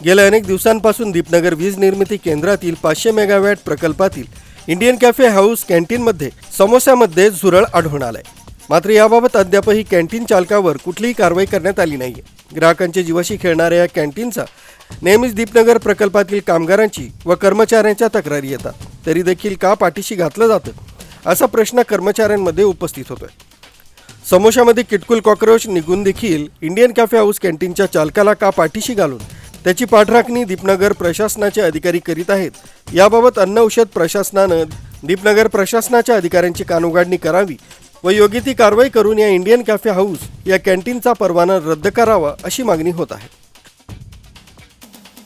गेल्या अनेक दिवसांपासून दीपनगर वीज निर्मिती केंद्रातील पाचशे मेगावॅट प्रकल्पातील इंडियन कॅफे हाऊस कॅन्टीनमध्ये समोस्यामध्ये झुरळ आढळून आलाय. मात्र याबाबत अद्यापही कॅन्टीन चालकावर कुठलीही कारवाई करण्यात आली नाहीये. ग्राहकांच्या जीवाशी खेळणाऱ्या या कॅन्टीनचा नेहमीच दीपनगर प्रकल्पातील कामगारांची व कर्मचाऱ्यांच्या तक्रारी येतात. तरी देखील का पाठीशी घातलं जातं? असा प्रश्न कर्मचाऱ्यांमध्ये उपस्थित होतोय. समोशामध्ये किटकुल कॉक्रोच निघून देखील इंडियन कॅफे हाऊस कॅन्टीनच्या चालकाला का पाठीशी घालून त्याची पाठराखणी दीपनगर प्रशासनाचे अधिकारी करीत आहेत. याबाबत अन्न औषध प्रशासनानं दीपनगर प्रशासनाच्या अधिकाऱ्यांची कानउघाडणी करावी व योग्य ती कारवाई करून या इंडियन कॅफे हाऊस या कॅन्टीनचा परवाना रद्द करावा अशी मागणी होत आहे.